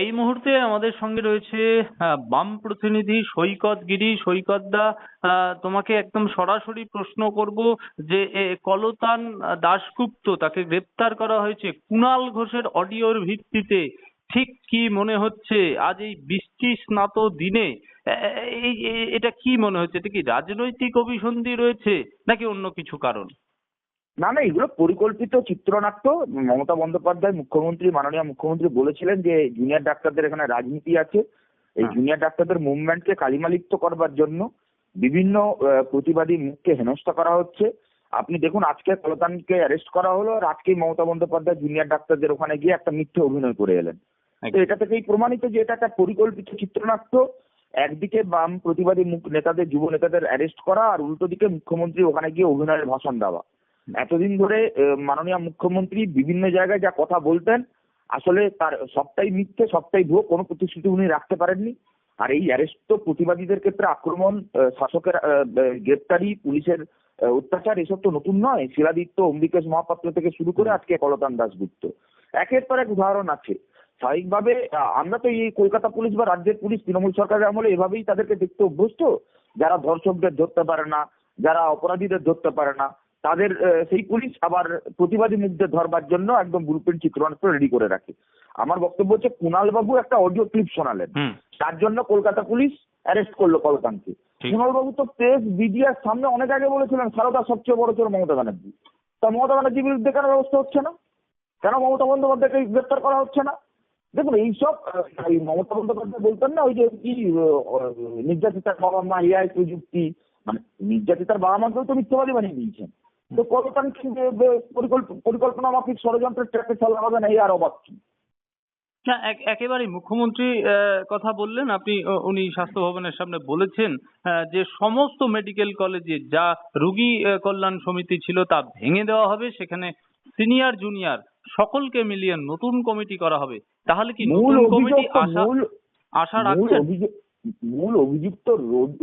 এই মুহূর্তে আমাদের সঙ্গে রয়েছে বাম প্রতিনিধি সৈকত গিরি। সৈকত দা তোমাকে একদম সরাসরি প্রশ্ন করব যে কলতান দাশগুপ্ত তাকে গ্রেপ্তার করা হয়েছে কুণাল ঘোষের অডিওর ভিত্তিতে। ঠিক কি মনে হচ্ছে আজ এই বৃষ্টি স্নাত দিনে? এই এটা কি মনে হচ্ছে? এটা কি রাজনৈতিক অভিসন্ধি রয়েছে নাকি অন্য কিছু কারণ? না না এগুলো পরিকল্পিত চিত্রনাট্য। মমতা বন্দ্যোপাধ্যায় মুখ্যমন্ত্রী মাননীয় মুখ্যমন্ত্রী বলেছিলেন যে জুনিয়র ডাক্তারদের এখানে রাজনীতি আছে। এই হ্যাঁ। জুনিয়র ডাক্তারদের মুভমেন্টকে কালিমালিপ্ত করবার জন্য বিভিন্ন প্রতিবাদী মুখকে হেনস্থা করা হচ্ছে। আপনি দেখুন আজকে কলতানকে অ্যারেস্ট করা হলো আর আজকেই মমতা বন্দ্যোপাধ্যায় জুনিয়র ডাক্তারদের ওখানে গিয়ে একটা মিথ্যে অভিনয় করে এলেন। তো এটা থেকেই প্রমাণিত যে এটা একটা পরিকল্পিত চিত্রনাট্য। একদিকে বাম প্রতিবাদী মুখ নেতাদের যুব নেতাদের অ্যারেস্ট করা আর উল্টো দিকে মুখ্যমন্ত্রী ওখানে গিয়ে অভিনয়ের ভাষণ দেওয়া। এতদিন ধরে মাননীয় মুখ্যমন্ত্রী বিভিন্ন জায়গায় যা কথা বলতেন, আসলে তার সবটাই মিথ্যে, সবটাই ভুয়ো, কোনো প্রতিশ্রুতি উনি রাখতে পারেননি। আর এই অ্যারেস্ট তো প্রতিবাদীদের ক্ষেত্রে আক্রমণ শাসকের গ্রেপ্তারি, পুলিশের অত্যাচার, এসব তো নতুন নয়। শিলাদিত্য, অম্বিকেশ মহাপাত্র থেকে শুরু করে আজকে কলতান দাসগুপ্ত একের পর এক উদাহরণ আছে। স্বাভাবিকভাবে আমরা তো এই কলকাতা পুলিশ বা রাজ্যের পুলিশ, তৃণমূল সরকারের আমলে এভাবেই তাদেরকে দেখতে অভ্যস্ত। যারা ধর্ষকদের ধরতে পারে না, যারা অপরাধীদের ধরতে পারে না তাদের সেই পুলিশ আবার প্রতিবাদী মুখদের ধরবার জন্য একদম ব্লুপ্রিন্ট চিত্রনাট্য রেডি করে রাখে। আমার বক্তব্য হচ্ছে কুণাল বাবু একটা অডিও ক্লিপ শোনালেন। তার জন্য কলকাতা পুলিশ অ্যারেস্ট করল কলকাতাকে। ঠিক। কুণাল বাবু তো প্রেস মিডিয়ার সামনে অনেক আগে বলেছিলেন সারদা সবচেয়ে বড় চোর মমতা ব্যানার্জি। তা মমতা ব্যানার্জির বিরুদ্ধে কেন ব্যবস্থা হচ্ছে না? কেন মমতা বন্দ্যোপাধ্যায়কে গ্রেপ্তার করা হচ্ছে না? দেখুন এইসব মমতা বন্দ্যোপাধ্যায় বলতেন না ওই যে কি নির্যাতিতার বাবা মা এআই প্রযুক্তি মানে নির্যাতিতার বাবা মাকেও তো মিথ্যাবাদী বানিয়ে দিয়েছেন। তো কলকাতান পরিকল্পনা মাফিক ষড়যন্ত্রের ট্র্যাকে চালা হবে না এই আর অবাক? না একেবারেই মুখ্যমন্ত্রী কথা বললেন আপনি উনি স্বাস্থ্য ভবনের সামনে বলেছেন যে সমস্ত মেডিকেল কলেজে যা রুগী কল্যাণ সমিতি ছিল তা ভেঙে দেওয়া হবে সেখানে সিনিয়র জুনিয়র সকলকে মিলিয়ে নতুন কমিটি করা হবে তাহলে কি নতুন কমিটি তো আশা রাখছেন মূল অভিযুক্ত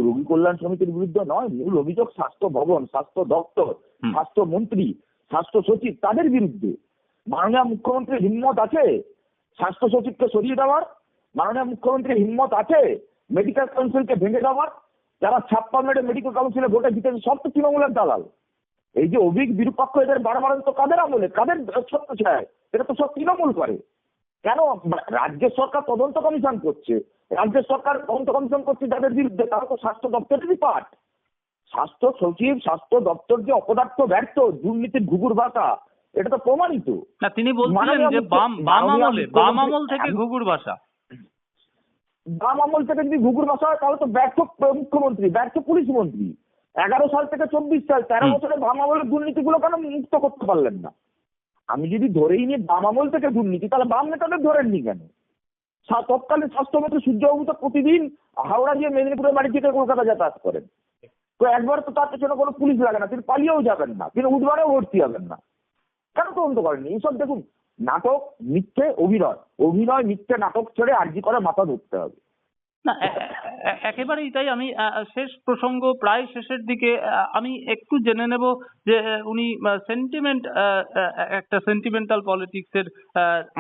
রোগী কল্যাণ সমিতির বিরুদ্ধে নয় মূল অভিযোগ স্বাস্থ্য ভবন স্বাস্থ্য দপ্তর হুম। স্বাস্থ্য মন্ত্রী স্বাস্থ্য সচিব তাদের বিরুদ্ধে। মাননীয় মুখ্যমন্ত্রীর হিম্মত আছে স্বাস্থ্য সচিবকে সরিয়ে দেওয়ার মাননীয় মুখ্যমন্ত্রীর হিম্মত আছে মেডিকেল কাউন্সিলকে ভেঙে দেওয়ার যারা ছাপ্পা মেরে মেডিকেল কাউন্সিলে ভোটে জিতেছে সব তো তৃণমূলের দালাল। এই যে অভিক বিরূপাক্ষ এদের বাড়াবাড়ি তো কাদের আমলে? কাদের ছোট্ট ছায় এটা তো সব তৃণমূল করে। কেন? রাজ্য সরকার তদন্ত কমিশন করছে। রাজ্য সরকার তদন্ত কমিশন করছে যাদের বিরুদ্ধে তারা তো স্বাস্থ্য দপ্তরেরই পাঠ স্বাস্থ্য সচিব স্বাস্থ্য দপ্তর যে অপদার্থ ব্যর্থ দুর্নীতির ঘুঘুর বাতা এটা তো প্রমাণিত। না তিনি বলছিলেন যে বাম বাম আমলে বাম আমল থেকে আমি- ঘুঘুর ভাষা বাম আমল থেকে যদি ঘুঘুর বাসা হয় তাহলে তো ব্যর্থ মুখ্যমন্ত্রী ব্যর্থ পুলিশ মন্ত্রী। এগারো সাল থেকে চব্বিশ সাল তেরো। বছরে বাম আমলের দুর্নীতিগুলো কেন মুক্ত করতে পারলেন না? আমি যদি ধরেই নিই বাম আমল থেকে দুর্নীতি, তাহলে বাম নেতাদের ধরেননি কেন? তৎকালীন স্বাস্থ্যমন্ত্রী সূর্যবাবু তো প্রতিদিন হাওড়া গিয়ে মেদিনীপুরের বাড়ি থেকে কলকাতা যাতায়াত করেন। তো একবার তো তার পেছনে কোনো পুলিশ লাগে না, তিনি পালিয়েও যাবেন না, তিনি উঠবারেও ভর্তি হবেন না। কেন তদন্ত করেননি? এইসব দেখুন, নাটক মিথ্যে অভিনয় অভিনয় মিথ্যে নাটক ছেড়ে আর্জি করে মাথা ধরতে হবে। না একেবারেই তাই আমি শেষ প্রসঙ্গ প্রায় শেষের দিকে আমি একটু জেনে নেব যে উনি সেন্টিমেন্ট একটা সেন্টিমেন্টাল পলিটিক্সের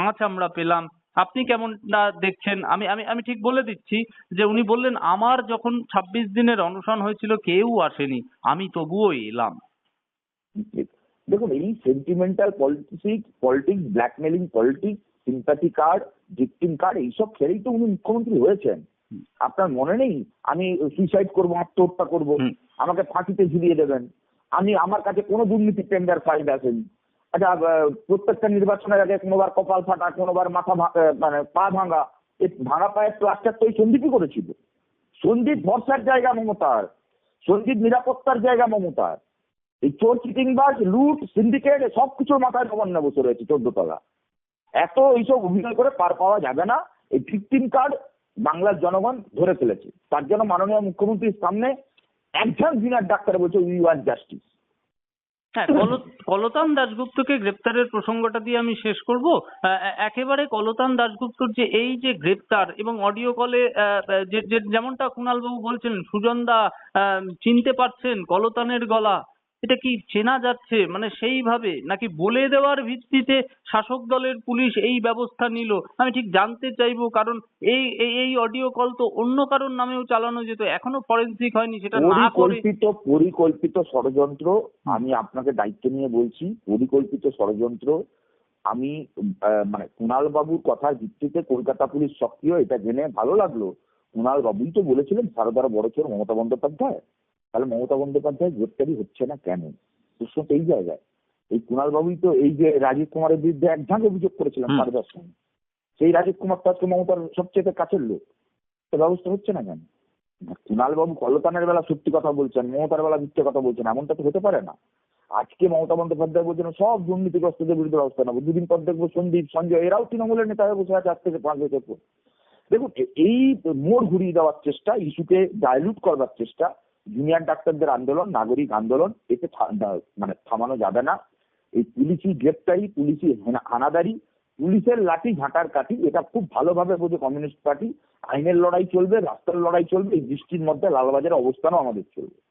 আঁচ আমরা পেলাম। আপনি কেমন না দেখছেন? আমি আমি আমি ঠিক বলে দিচ্ছি যে, উনি বললেন, আমার যখন ছাব্বিশ দিনের অনশন হয়েছিল, কেউ আসেনি। আমি তবুও এলাম। দেখুন, এই sentimental politics politics blackmailing politics sympathy card victim card এইসব খেলেই তো উনি মুখ্যমন্ত্রী হয়েছেন। আপনার মনে নেই? আমি সুইসাইড করব আত্মহত্যা করব আমাকে ফাঁসিতে ঝুলিয়ে দেবেন। আমি আমার কাছে কোনো দুর্নীতি টেন্ডার ফাইল আসেনি। আচ্ছা প্রত্যেকটা নির্বাচনের আগে কোনোবার কপাল ফাটা কোনোবার মাথা মানে পা ভাঙা এই ভাঙা পায়ের প্লাস্টার তো এই সন্দীপই করেছিল। সন্দীপ ভরসার জায়গা মমতার সন্দীপ নিরাপত্তার জায়গা মমতার। এই চোর চিটিংবাজ লুট সিন্ডিকেট সব কিছুর মাথায় নবান্ন বসে রয়েছে চোদ্দ তলা এত এইসব অভিনয় করে পার পাওয়া যাবে না। এই ফিফটিন কার্ড বাংলার জনগণ ধরে ফেলেছে। তার জন্য মাননীয় মুখ্যমন্ত্রীর সামনে একজন জিনার ডাক্তার বলছে উই ওয়ান্ট জাস্টিস হ্যাঁ কলতান দাশগুপ্তকে গ্রেপ্তারের প্রসঙ্গটা দিয়ে আমি শেষ করব। একেবারে কলতান দাশগুপ্তর যে এই যে গ্রেপ্তার এবং অডিও কলে যেমনটা কুণাল বাবু বলছেন সুজনদা চিনতে পারছেন কলতানের গলা। এটা কি চেনা যাচ্ছে? মানে সেইভাবে নাকি বলে দেওয়ার ভিত্তিতে শাসক দলের পুলিশ এই ব্যবস্থা নিল? আমি ঠিক জানতে চাইব, কারণ এই, এই- অডিও কল তো অন্য কারোর নামেও চালানো যেত, এখনও ফরেন্সিক হয়নি, সেটা না করে পরিকল্পিত ষড়যন্ত্র আমি আপনাকে দায়িত্ব নিয়ে বলছি, পরিকল্পিত ষড়যন্ত্র আমি মানে কুণাল বাবুর কথার ভিত্তিতে কলকাতা পুলিশ সক্রিয়, এটা জেনে ভালো লাগল। কুণাল বাবুই তো বলেছিলেন, সারদার বড় চোর মমতা বন্দ্যোপাধ্যায়। তাহলে মমতা বন্দ্যোপাধ্যায় গ্রেপ্তারি হচ্ছে না কেন? প্রশ্ন তো এই জায়গায়। এই কুণাল বাবুই তো এই যে রাজীব কুমারের বিরুদ্ধে এক ঝাঁক অভিযোগ করেছিলেন সারদার সঙ্গে। সেই রাজীব কুমার তো আজকে মমতার সবচেয়ে কাছের লোক। তো ব্যবস্থা হচ্ছে না কেন? কুণাল বাবু কলতানের বেলা সত্যি কথা বলছেন মমতার বেলা মিথ্যে কথা বলছেন এমনটা তো হতে পারে না। আজকে মমতা বন্দ্যোপাধ্যায় বলছেন সব দুর্নীতিগ্রস্তদের বিরুদ্ধে ব্যবস্থা নেব। দুদিন পর দেখব সন্দীপ সঞ্জয় এরাও তৃণমূলের নেতা হয়ে বসে আছে আজ থেকে পাঁচ বছর পর। দেখুন এই মোড় ঘুরিয়ে দেওয়ার চেষ্টা ইস্যুকে ডাইলুট করবার চেষ্টা জুনিয়র ডাক্তারদের আন্দোলন, নাগরিক আন্দোলন, এতে মানে থামানো যাবে না। এই পুলিশি গ্রেপ্তারি, পুলিশি হেনা- হানাদারি, পুলিশের লাঠি ঝাঁটার কাঠি, এটা খুব ভালোভাবে বোঝে কমিউনিস্ট পার্টি। আইনের লড়াই চলবে, রাস্তার লড়াই চলবে, এই বৃষ্টির মধ্যে লালবাজারের অবস্থানও আমাদের চলবে।